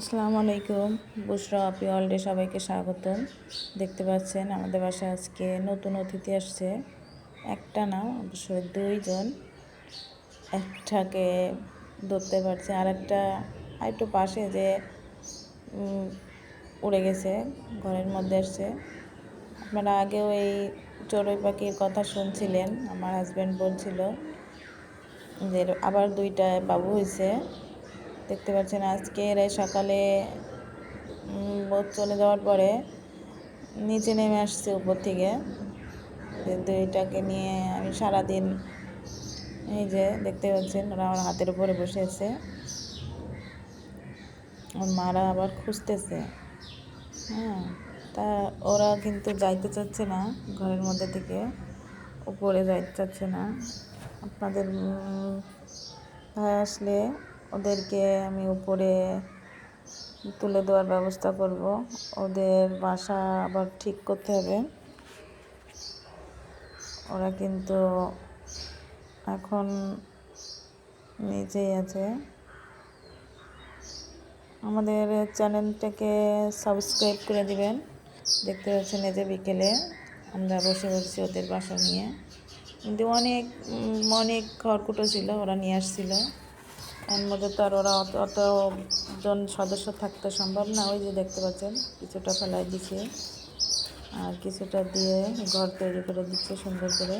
আসসালামু আলাইকুম। বুসরা আপি ওয়ার্ল্ডে সবাইকে স্বাগতম। দেখতে পাচ্ছেন আমাদের বাসায় আজকে নতুন অতিথি আসছে। একটা না, অবশ্য দুইজন। একটাকে ধরতে পারছে আর একটা একটু পাশে যে উড়ে গেছে, ঘরের মধ্যে আসছে। আপনারা আগেও এই চড়ুই পাখির কথা শুনছিলেন, আমার হাজব্যান্ড বলছিল যে, আবার দুইটা বাবু হয়েছে দেখতে পাচ্ছেন আজকে এরা সকালে বোট চলে যাওয়ার পরে নিচে নেমে আসছে উপর থেকে। কিন্তু এটাকে নিয়ে আমি সারাদিন এই যে দেখতে পাচ্ছেন, ওরা আমার হাতের উপরে বসে আছে। ওর মারা আবার খুঁজতেছে। হ্যাঁ তা ওরা কিন্তু যাইতে চাচ্ছে না ঘরের মধ্যে থেকে, উপরে যাইতে চাচ্ছে না। আপনাদের ভাই আসলে ওদেরকে আমি উপরে তুলে দেওয়ার ব্যবস্থা করব। ওদের বাসা আবার ঠিক করতে হবে। ওরা কিন্তু এখন নিচেই আছে। আমাদের চ্যানেলটাকে সাবস্ক্রাইব করে দিবেন। দেখতে পাচ্ছেন এই যে বিকেলে আমরা বসে বসে ওদের বাসা নিয়ে। কিন্তু অনেক অনেক খড়কুটো ছিল, ওরা নিয়ে আসছিল। এর মধ্যে তো আর ওরা অত জন সদস্য থাকতে সম্ভব না। ওই যে দেখতে পাচ্ছেন, কিছুটা ফেলাই দিছে। আর কিছুটা দিয়ে ঘর তৈরি করে দিচ্ছে সুন্দর করে,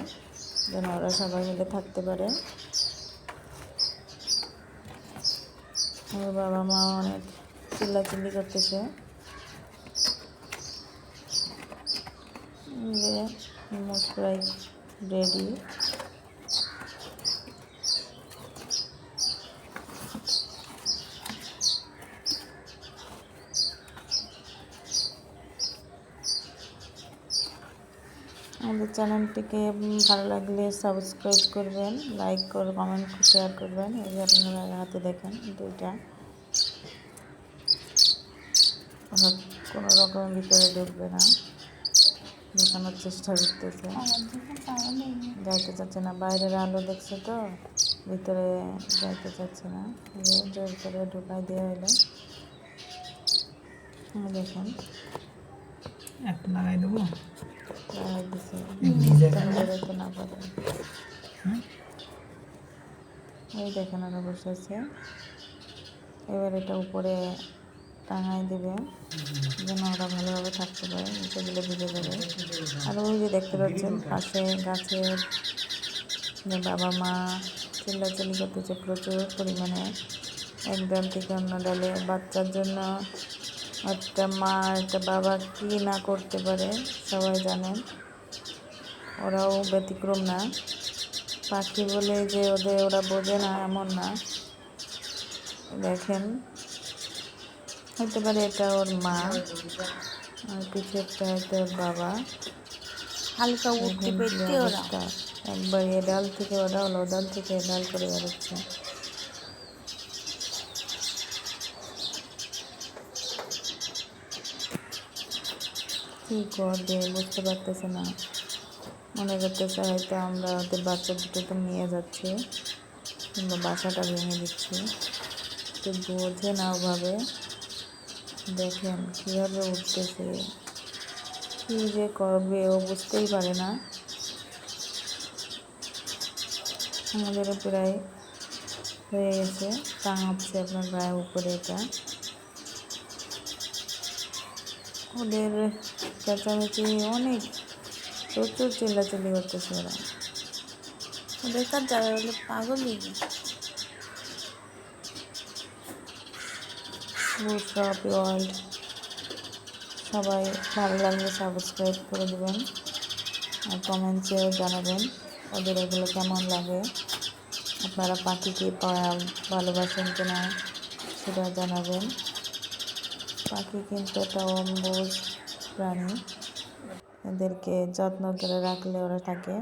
যেন ওরা সবাই মিলে থাকতে পারে। আমার বাবা মা অনেক চিল্লাচিল্লি করতেছে। প্রায় রেডি। আমাদের চ্যানেলটিকে ভালো লাগলে সাবস্ক্রাইব করবেন, লাইক করে, কমেন্ট, শেয়ার করবেন। এই যে আপনারা হাতে দেখেন দুইটা। কোনো রকমের ভিতরে ঢুকবে না। ঢোকানোর চেষ্টা করতেছে। যাইতে চাচ্ছে না। বাইরের আলো দেখছে তো, ভিতরে যাইতে চাচ্ছে না। জোর করে ঢুকাই দেওয়া হলো। এই দেখেন। একটা লাগাই দেবো। এই দেখেন ওরা বসে আছে। এবার এটা উপরে টাঙাই দেবে, যেন ওরা ভালোভাবে থাকতে পারে নিচেগুলো ভিজে যাবে। আর ওই যে দেখতে পাচ্ছেন, পাশে গাছের বাবা মা চিল্লাচিল্লি করতেছে প্রচুর পরিমাণে। এক ডাল থেকে অন্য ডালে বাচ্চার জন্য একটা মা একটা বাবা কী না করতে পারে সবাই জানেন। ওরাও ব্যতিক্রম না। পাখি বলে যে ওদের ওরা বোঝে না এমন না। দেখেন হতে পারে এটা ওর মা আর পিছেরটা হয়তো ওর বাবা। হালকা উঠতে দেখেন ওরা। একবার এ ডাল থেকে ও ডাল ও ডাল থেকে এ ডাল করে বেরোচ্ছে কি করবে বুঝতে পারতেছে না। মনে করতেছে হয়তো আমরা ওদের বাচ্চা দুটোকে নিয়ে যাচ্ছি, কিংবা বাসাটা ভেঙে দিচ্ছি। তো বোঝে না ওভাবে। দেখেন কীভাবে উঠতেছে। কী যে করবে ও বুঝতেই পারে না। আমাদেরও প্রায় হয়ে গেছে টাঙাচ্ছে আপনার গায়ের উপরে এটা। ওদের চেঁচামেচি অনেক প্রচুর চিল্লাচিল্লি করতেছে ওরা। বেকার যারা হলে পাগলই। বুশরাপ ওয়ার্ল্ড সবাই ভালো লাগলে সাবস্ক্রাইব করে দেবেন আর কমেন্ট কমেন্টসেও জানাবেন ওদের এগুলো কেমন লাগে। আপনারা পাখিকে ভালোবাসেন কিনা সেটা জানাবেন। পাখি কিন্তু একটা অম্বুজ প্রাণী। এদেরকে যত্ন করে রাখলে ওরা থাকে।